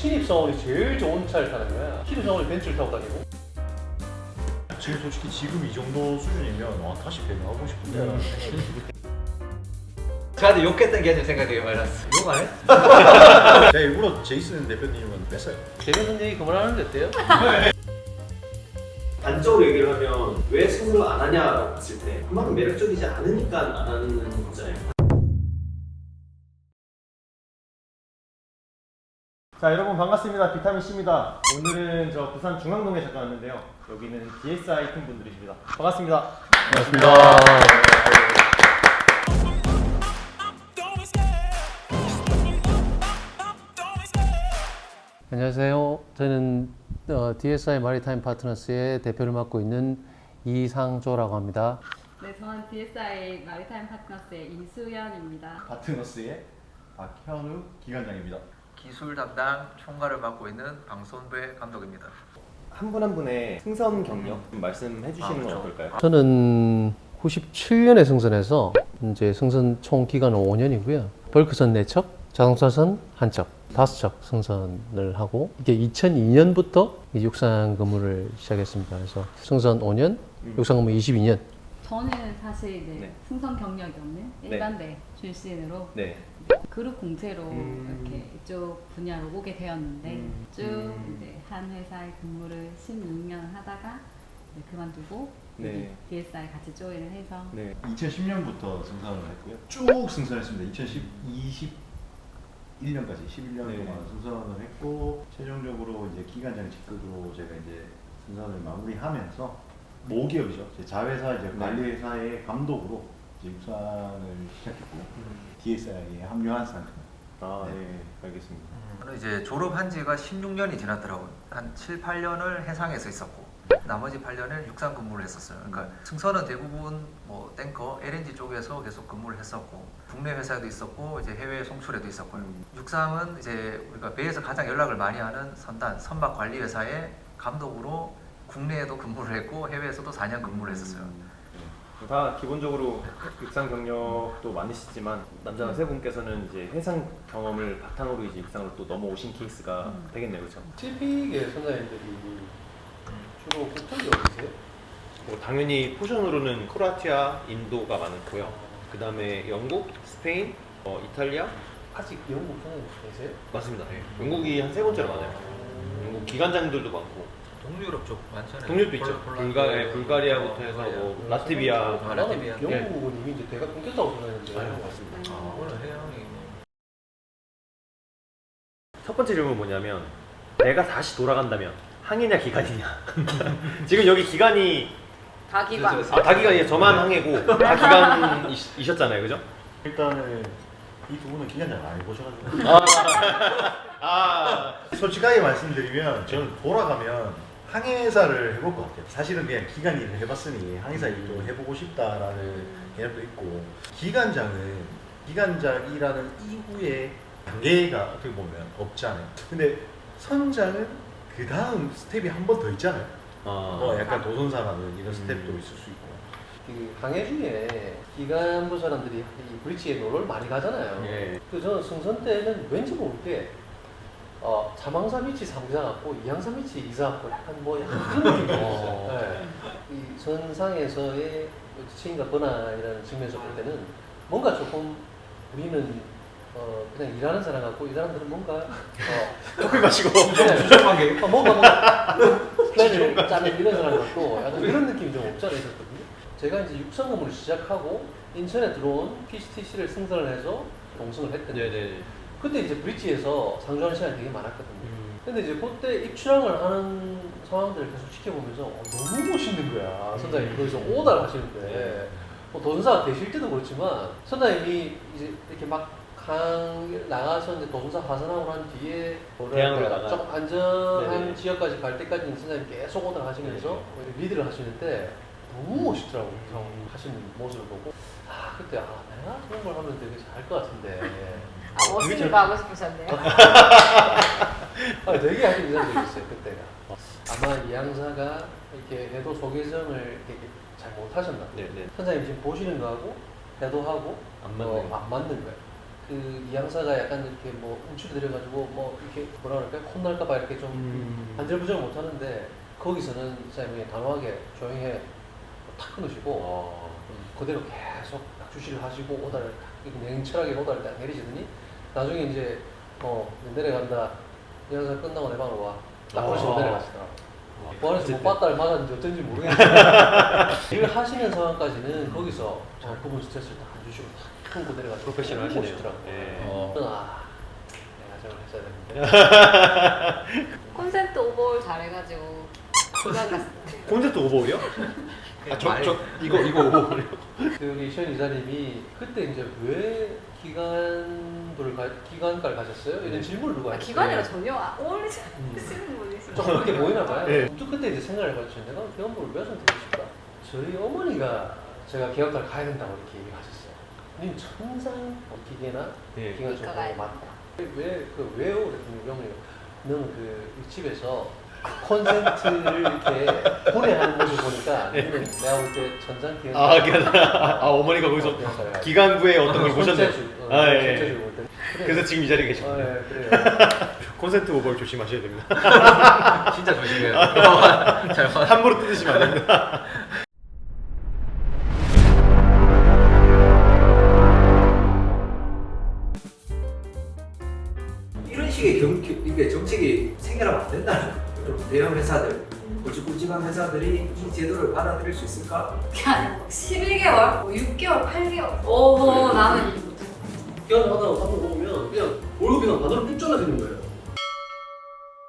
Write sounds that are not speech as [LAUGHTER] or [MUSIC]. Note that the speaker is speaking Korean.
신입사원이 제일 좋은 차를 타는 거야. 신입사원이 벤츠를 타고 다니고. 지금 솔직히 지금 이 정도 수준이면 와 다시 배우하고 싶은데 라는 생각이 저한테 욕했던 게 아니라 생각이 되게 많이 났어. 욕안 해? 제가 [LAUGHS] 일부러 제이슨 대표님은 뺐어요 재밌는 얘기 그만하는데 어때요? [LAUGHS] 단적으로 얘기를 하면 왜 승부를 안 하냐라고 봤을 때 그만큼 매력적이지 않으니까 안 하는 거잖아요. 자 여러분 반갑습니다. 비타민 C입니다. 오늘은 저 부산 중앙동에 잠깐 왔는데요. 여기는 DSI 팀 분들이십니다. 반갑습니다. 안녕하세요. 저는 어, DSI 마리타임 파트너스의 대표를 맡고 있는 이상조라고 합니다. 네, 저는 DSI 마리타임 파트너스의 이수연입니다. 파트너스의 박현우 기관장입니다 기술 담당 총괄을 맡고 있는 방손배 감독입니다. 한 분 한 분의 승선 경력 좀 말씀해 주시는 아, 건 그렇죠. 어떨까요? 저는 97년에 승선해서 이제 승선 총 기간은 5년이고요. 벌크선 4척, 자동차선 1척, 5척 승선을 하고 이게 2002년부터 육상 근무를 시작했습니다. 그래서 승선 5년, 육상 근무 22년. 저는 사실 이제 네. 승선 경력이 없는 네. 일반대 출신으로 네 그룹 공채로 음. 이렇게 이쪽 분야로 오게 되었는데 음. 쭉 음. 이제 한 회사에 근무를 16년 하다가 이제 그만두고 네. DSI 같이 조인을 해서 네. 2010년부터 승선을 했고요 쭉 승선했습니다 2010, 21년까지 11년 네. 동안 승선을 했고 최종적으로 이제 기관장 직급으로 제가 이제 승선을 마무리하면서 모기업이죠 제 자회사 이제 네. 관리회사의 감독으로 이제 육상을 시작했고 DSI에 합류한 상태입니다 아, 네. 네. 알겠습니다. 저는 이제 졸업한 지가 16년이 지났더라고요. 한 7, 8년을 해상에서 있었고 나머지 8년을 육상 근무를 했었어요. 그러니까 승선은 대부분 뭐 탱커, LNG 쪽에서 계속 근무를 했었고 국내 회사에도 있었고 이제 해외 송출에도 있었고요. 육상은 이제 우리가 배에서 가장 연락을 많이 하는 선단, 선박 관리 회사의 감독으로 국내에도 근무를 했고 해외에서도 4년 근무를 했었어요. 다 기본적으로 육상 경력도 많으시지만 남자 세 분께서는 이제 해상 경험을 바탕으로 이제 육상으로 또 넘어오신 케이스가 되겠네요, 그렇죠? 실픽의 선생님들이 주로 국적이 어디세요? 뭐 당연히 포션으로는 크로아티아, 인도가 많고요. 그 다음에 영국, 스페인, 어, 이탈리아 아직 영국 선생님 계세요? 맞습니다. 예. 영국이 한 세 번째로 많아요. 영국 기관장들도 많고 동유럽 쪽 많잖아요. 동료도 있죠. 폴- 불가, 예, 불가리아부터 해서 뭐 라트비아, 아, 라트비아. 나는 영국은 이미 이제 대가 끊겼다고 생각했는데. 아유, 맞습니다. 아, 오늘 해양이. 첫 번째 질문 은 뭐냐면 내가 다시 돌아간다면 항해냐 기간이냐? [LAUGHS] 지금 여기 기간이 다 기관. 아, 다 기간이 저만 항해고 다 기간이셨잖아요. 그죠? 일단은 이 두 분은 기관장 안 해보셔가지고. 아 솔직하게 말씀드리면 저는 돌아가면 항해사를 해볼 것 같아요. 사실은 그냥 기간 일을 해봤으니 항해사 일도 해보고 싶다라는 개념도 있고 기관장은 기관장이라는 이후에 단계가 어떻게 보면 없잖아요. 근데 선장은 그 다음 스텝이 한 번 더 있잖아요. 어, 어, 약간 도전사라는 이런 음. 스텝도 있을 수 있고. 그 강해 중에 기간부 사람들이 이 브릿지에 놀러를 많이 가잖아요. 예. 그 저는 승선 때는 왠지 모르게 어, 자망사 밑이 사무장 같고 이항사 밑이 이사 같고 약간 뭐 약간 [LAUGHS] 그런 느낌이 어. 있어요. 네. 이 선상에서의 지침과 권한이라는 측면에서 볼 때는 뭔가 조금 우리는 어, 그냥 일하는 사람 같고 이 사람들은 뭔가 어, [LAUGHS] 커피 마시고 부족한 게 어, 뭔가 뭔가 [LAUGHS] 플랜을 짜는 이런 사람 같고 약간 그런 느낌이 좀 없잖아 있었거든요. 제가 이제 육상 근무를 시작하고 인천에 들어온 PCTC를 승선을 해서 동승을 했거든요. 네네 그때 이제 브릿지에서 상주하는 시간이 되게 많았거든요. 음. 근데 이제 그때 입출항을 하는 상황들을 계속 지켜보면서 어, 너무 멋있는 거야. 선장님이 거기서 오다를 하시는데 뭐 도전사가 되실 때도 그렇지만 선장님이 이제 이렇게 막 강 나가서 이제 도전사 하선하고 난 뒤에 뭐랄까. 좀 안전한 네네. 지역까지 갈 때까지 선장님 계속 오다 하시면서 이렇게 리드를 하시는데 너무 멋있더라고요. 형 하시는 모습을 보고 아 그때 아 내가 그런 걸 하면 되게 잘할 것 같은데 [LAUGHS] 아, 멋있는 거 하고 싶으셨네요. [LAUGHS] 아, 되게 하기 인상적이었어요 그때가. 아마 이 양사가 이렇게 해도 소개정을 이렇게 잘 못하셨나. 봐요. 네 네 선생님 지금 보시는 거하고 해도 하고 안 맞는 어, 안 맞는 거예요. 그 이 양사가 약간 이렇게 뭐 움츠려 내려가지고 뭐 이렇게 뭐라 그럴까 콧날까봐 이렇게 좀 음. 안절부절 못하는데 거기서는 사장님이 단호하게 조용히 해. 탁 끊으시고 어. 그대로 계속 딱 주시를 하시고 오다를 딱 냉철하게 오다를 딱 내리시더니 나중에 이제 어 내려간다 이 영상 끝나고 내 방으로 와딱 그러시고 어. 내려가시더라고 보안에서 못 봤다를 맞았는지 어쩐지 모르겠는데 [LAUGHS] 일을 하시는 상황까지는 거기서 저 부분 스트레스를 딱안 주시고 탁 끊고 내려가시고 프로페셔널 하시네요. 네. 어. 아 내가 저걸 했어야 되는데 [LAUGHS] 콘센트 오버올 잘해가지고 기관 갔을 때 [LAUGHS] 콘셉트 오버올이요? 아, 저, 저, 이거, 이거 오버올이요? 그 우리 시현 이사님이 그때 이제 왜 기관부를 가, 기관과를 가셨어요? 이런 질문을 누가 아, 했어요? 기관이랑 전혀 아- 어울리지 음. 않으시는 분이시죠. 좀 그렇게 보이나 봐요. 네. 또 그때 이제 생각을 해봤죠. 내가 기관부를 왜 선택하고 싶다. 저희 어머니가 제가 기관과를 가야 된다고 이렇게 얘기하셨어요. 님 천상 기계나 네. 기관 전공이 맞다. 왜그 왜요? 그랬더니 어머니가 너그 집에서 콘센트를 이렇게 분해하는 모습 보니까 [LAUGHS] 너는 내가 볼때 천상 기관 아, 기관, 아, 어머니가 거기서 [LAUGHS] 기관부의 어떤 걸 보셨네요. 손재주, 어, 아, 예. 그래. 그래서 지금 이 자리에 어, 계시군요. 예, 그래요. [LAUGHS] 콘센트 오버올 조심하셔야 됩니다. [LAUGHS] 진짜 조심해요. [LAUGHS] 잘못. 함부로 뜯으시면 안 됩니다. 이런 식의 경, 이게 정책이 생겨나면 안 된다는 거예요. 좀 대형 회사들, 굵직굵직한 회사들이 이 제도를 받아들일 수 있을까? 그게 아니고 11개월, 뭐 6개월, 8개월. 오 나는 기관을 하다가 한번 보면 그냥 월급이 그냥 반으로 뚝 잘라지는 거예요.